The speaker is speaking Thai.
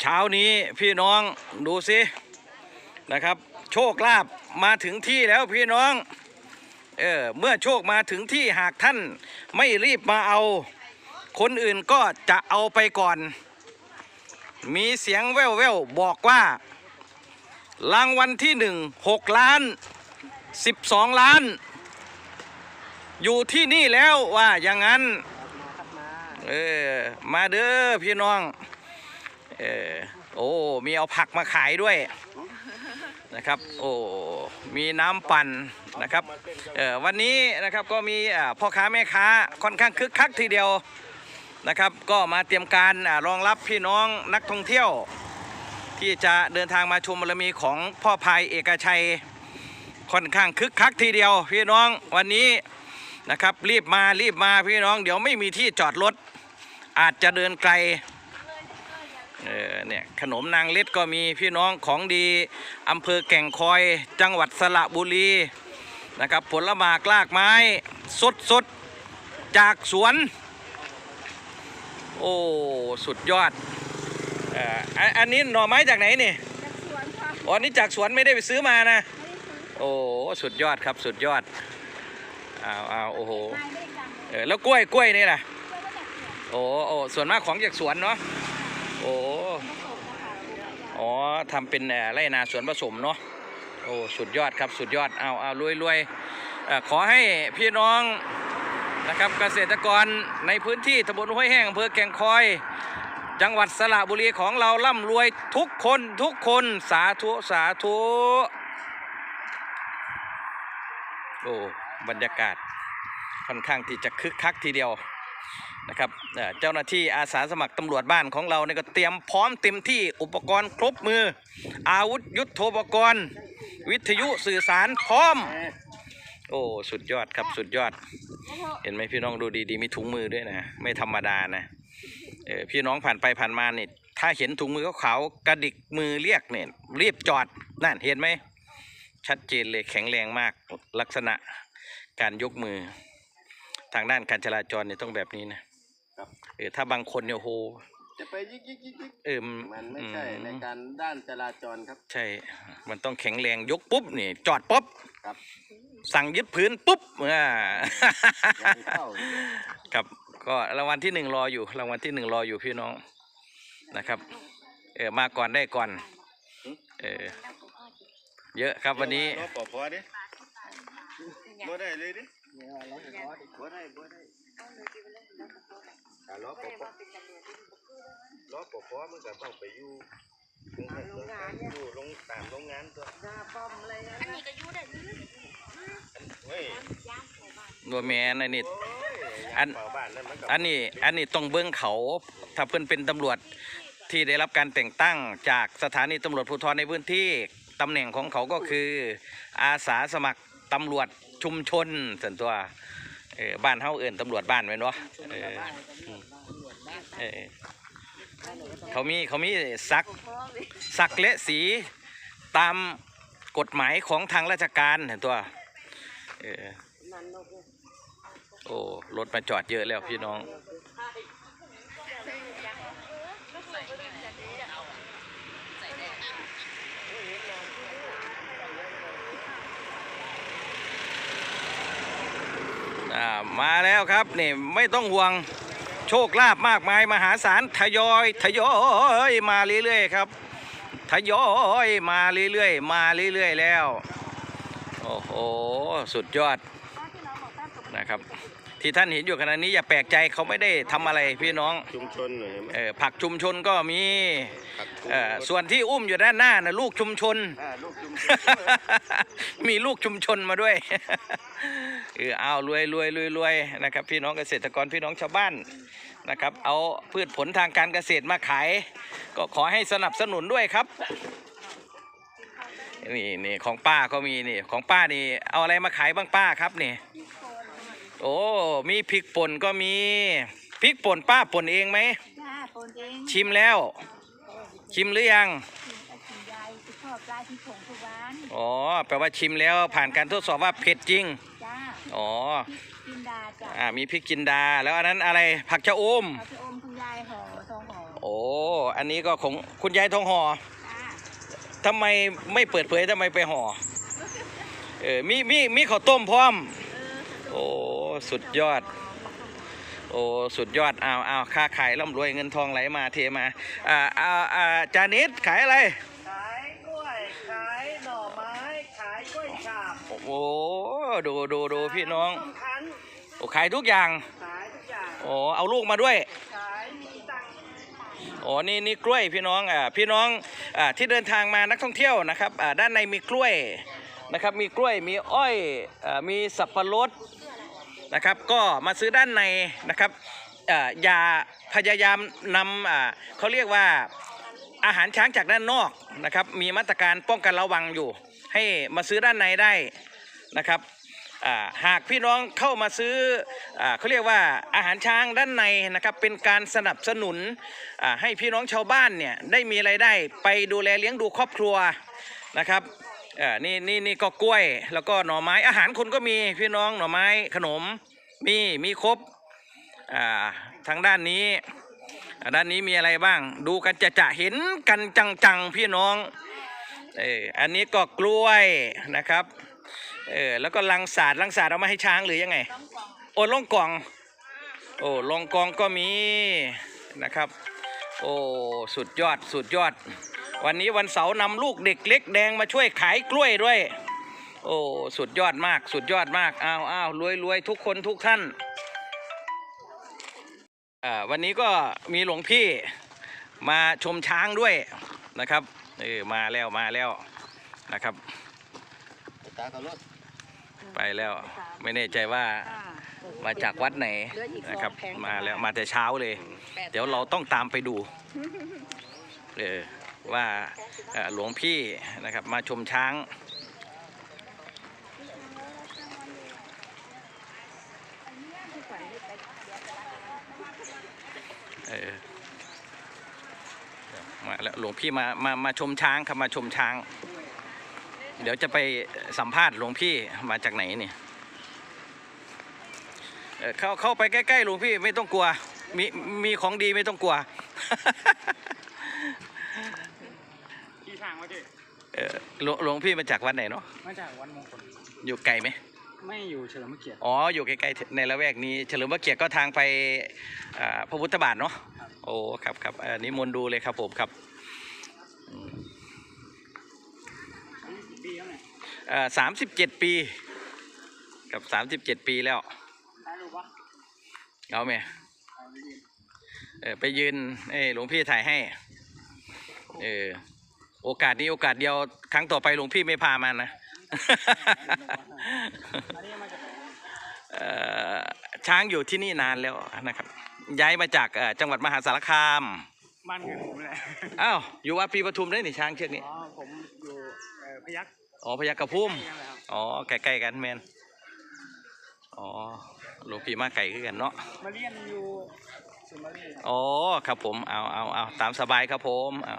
เช้านี้พี่น้องดูสินะครับ โชคลาภมาถึงที่แล้วพี่น้องเออเมื่อโชคมาถึงที่หากท่านไม่รีบมาเอา คนอื่นก็จะเอาไปก่อน มีเสียงแว่วๆบอกว่า รางวัลที่หนึ่งหกล้านสิบสองล้าน อยู่ที่นี่แล้วว่าอย่างนั้น เออ มาเด้อพี่น้อง เออโอ้มีเอาผักมาขายด้วยนะครับโอ้มีน้ำปั่นนะครับเออวันนี้นะครับก็มีพ่อค้าแม่ค้าค่อนข้างคึกคักทีเดียวนะครับ ก็มาเตรียมการรองรับพี่น้องนักท่องเที่ยว ที่จะเดินทางมาชมบารมีของพ่อพายเอกชัยค่อนข้างคึกคักทีเดียว พี่น้องวันนี้นะครับรีบมารีบมาพี่น้อง เดี๋ยวไม่มีที่จอดรถอาจจะเดินไกล เออเนี่ยขนมนางเล็ดก็มีพี่น้องของดีอำเภอแก่งคอยจังหวัดสระบุรีนะครับผลหมากลากไม้สดสดๆจากสวน โอ้ สุดยอดเอ่ออันอันนี้หน่อไม้จากไหนนี่จากสวนค่ะอ๋อนี่จากสวนไม่ได้ไปซื้อมานะโอ้สุดยอดครับสุดยอดอ้าวอ้าวโอ้โหไม่ได้ดังเออแล้วกล้วยกล้วยนี่ล่ะ เจ้าก็จากสวนโอ้โอ้ส่วนมากของจากสวนเนาะโอ้อ๋อทำเป็นเอ่อไรนาสวนผสมเนาะโอ้สุดยอดครับสุดยอดเอาเอารวยรวยอขอให้พี่น้องนะครับเกษตรกรในพื้นที่ตำบลห้วยแห้งอำเภอแก่งคอย จังหวัดสระบุรีของเราร่ำรวยทุกคนทุกคนสาธุสาธุโอ้บรรยากาศค่อนข้างที่จะคึกคักทีเดียว นะครับเจ้าหน้าที่อาสาสมัครตำรวจบ้านของเราเนี่ยก็เตรียมพร้อมเต็มที่อุปกรณ์ครบมือ อาวุธยุทโธปกรณ์ วิทยุสื่อสารพร้อม โอ้สุดยอดครับสุดยอด เห็นไหมพี่น้องดูดีๆมีถุงมือด้วยนะ ไม่ธรรมดานะเออพี่น้องผ่านไปผ่านมาเนี่ยถ้าเห็นถุงมือขาวๆกระดิกมือเรียกเนี่ยรีบจอดนั่นเห็นไหมชัดเจนเลยแข็งแรงมากลักษณะการยกมือ ทางด้านการจราจรเนี่ยต้องแบบนี้นะ ครับเออถ้าบางคนเนี่ยโหจะไปยิกยิกยิกยิกเออมันไม่อืใช่ในการด้านจราจรครับ ใช่ มันต้องแข็งแรงยกปุ๊บนี่จอดปุ๊บครับสั่งยึดพื้นปุ๊บอ่าอย่าไปเข้าครับก็รางวัลที่หนึ่งรออยู่รางวัลที่หนึ่งรออยู่พี่น้องนะครับ เออมาก่อนได้ก่อนเออเยอะครับวันนี้รอปอพอดิบ่ได้เลยดิบ่ได้บ่ได้แต่รอปอพอร อปอพอมันก็ต้องไปอยู่โรงงานอยู่โรงตามโรงงานตัวอันนี้ก็อยู่ได้ยืดเฮ้ยตัวแมนอันนี้โอ้ยอันเป่าบ้านนั่นมันก็อันนี้อันนี้ต้องเบิ้งเขา ถ้าเพิ่นเป็นตำรวจที่ได้รับการแต่งตั้งจากสถานีตำรวจภูธรในพื้นที่ตำแหน่งของเขาก็คือ อาสาสมัครตำรวจชุมชนส่วนตัวเออบ้านเฮาเอื่นตำรวจบ้านไว้เนาะเอออืมเออ เขามีเขามีสักสักและสีตามกฎหมายของทางราชการเห็นตัวเออโอ้รถมาจอดเยอะแล้วพี่น้อง มาแล้วครับนี่ไม่ต้องห่วง โชคลาภมากมายมหาศาลทยอยทยอยมาเรื่อยๆครับ ทยอยมาเรื่อยๆมาเรื่อยๆแล้ว โอ้โหสุดยอดนะครับ ที่ท่านเห็นอยู่ขณะนี้อย่าแปลกใจเขาไม่ได้ทำอะไรพี่น้องชุมชนหน่อยเห็นไหมเออผักชุมชนก็มีผักชุมเออชนส่วนที่อุ้มอยู่ด้านหน้านะลูกชุมชนอ่าลูกชุมชน มีลูกชุมชนมาด้วยเออเอารวยรวยรวยรวยนะครับ พี่น้องเกษตรกรพี่น้องชาวบ้าน นะครับ เอาพืชผลทางการเกษตรมาขาย ก็ขอให้สนับสนุนด้วยครับนี่นี่ของป้าก็มีนี่ของป้านี่ เอาอะไรมาขายบ้างป้าครับนี่โอ้มีพริกป่นก็มีพริกป่นป้าป่นเองไหมจ้าปนเองชิมแล้ว ชิมหรือยังกินยายที่ชอบปลาที่ผงทุกวันอ๋อแปลว่าชิมแล้วผ่านการทดสอบว่าเผ็ดจริงจ้า อ๋อ กินดาจ้าอ่า มีพริกจินดา แล้วอันนั้นอะไร ผักชะอมเขาจะอมคุณยายห่อทองห่อโอ้ อันนี้ก็ของคุณยายทองห่อจ้าทำไมไม่เปิดเผยทำไมไปห่อ เออ มี มี มีข้าวต้มพร้อมโอ้ สุดยอด โอ้ สุดยอด อ้าวอ้าวค้าขายร่ำรวยเงินทองไหลมาเทมา อ่า อ่า อ่า จานิดขายอะไร ขายกล้วย ขายหน่อไม้ ขายกล้วยฉาบ โอ้โหดูดูดูพี่น้องต้มคั้นโอ้ขายทุกอย่างขายทุกอย่างโอ้เอาลูกมาด้วย ขายมีตังค์โอ้นี่นี่กล้วยพี่น้อง อ่า พี่น้อง อ่า ที่เดินทางมานักท่องเที่ยวนะครับ อ่า ด้านในมีกล้วยนะครับ มีกล้วย มีอ้อย อ่า มีสับปะรดนะครับ ก็มาซื้อด้านในนะครับ อ่า อย่าพยายามนำอ่าเขาเรียกว่าอาหารช้างจากด้านนอกนะครับ มีมาตรการป้องกันระวังอยู่ ให้มาซื้อด้านในได้นะครับหากพี่น้องเข้ามาซื้ออเขาเรียกว่าอาหารช้างด้านในนะครับเป็นการสนับสนุนให้พี่น้องชาวบ้านเนี่ยได้มีไรายได้ไปดูแลเลี้ยงดูครอบครัวนะครับนี่นี่นี่ก็กล้วยแล้วก็หน่อไม้อาหารคนก็มีพี่น้องหน่อไม้ขนมมีมีครบทางด้านนี้ด้านนี้มีอะไรบ้าง ดูกันจะจะเห็นกันจังๆพี่น้อง เอออันนี้ก็กล้วยนะครับเออแล้วก็ลังศาสตร์ลังศาสตร์เอามาให้ช้างหรือยังไง โอ้ลงกล่อง โอ้ลงกล่องก็มีนะครับ โอ้สุดยอดสุดยอด วันนี้วันเสาร์นำลูกเด็กเล็กแดงมาช่วยขายกล้วยด้วย โอ้สุดยอดมาก สุดยอดมากอ้าวอ้าวรวยรวยทุกคนทุกท่านอ่าวันนี้ก็มีหลวงพี่มาชมช้างด้วยนะครับ เออมาแล้วมาแล้วนะครับ ตาเขารถไปแล้ว ไม่แน่ใจว่ามาจากวัดไหนนะครับ มาแล้วมาแต่เช้าเลย เดี๋ยวเราต้องตามไปดูเออว่าเอ่อหลวงพี่นะครับ มาชมช้างเออ มาแล้วหลวงพี่มามามาชมช้างครับมาชมช้าง เดี๋ยวจะไปสัมภาษณ์หลวงพี่มาจากไหนเนี่ยเอ่อเข้าเข้าไปใกล้ๆหลวงพี่ไม่ต้องกลัว มีมีของดีไม่ต้องกลัวที่ทางมาดิเอ่อหลวงหลวงพี่มาจากวัดไหนเนาะมาจากวันมงคลอยู่ไกลไหมไม่อยู่เฉลิมพระเกียรติอ๋ออยู่ใกล้ๆในละแวกนี้ เฉลิมพระเกียรติก็ทางไปอ่าพระพุทธบาทเนาะ โอ้ครับครับอันนี้มนต์ดูเลยครับผมครับสามสิบเจ็ดปี กับสามสิบเจ็ดปีแล้วเอาไหมเอาไปยืนเออไปยืนเอ้ยหลวงพี่ถ่ายให้ เออโอกาสนี้โอกาสเดียวครั้งต่อไปหลวงพี่ไม่พามานะช้างอยู่ที่นี่นานแล้วนะครับ ย้ายมาจากเอ่อจังหวัดมหาสารคาม บ้านเกิดผมแหละอ้าวอยู่วัดพีปทุมได้นี่ช้างเชือกนี้ อ๋อผมอยู่เอ่อพยัคฆ์อ๋อพยัคฆพุ่ม นี่แหละครับอ๋อใกล้ๆกันแมนอ๋อหลวงพี่มาไก่ขึ้นกันเนาะ มาเรียนอยู่สุมารีครับ อ๋อครับผม เอาเอาเอาตามสบายครับผมเอา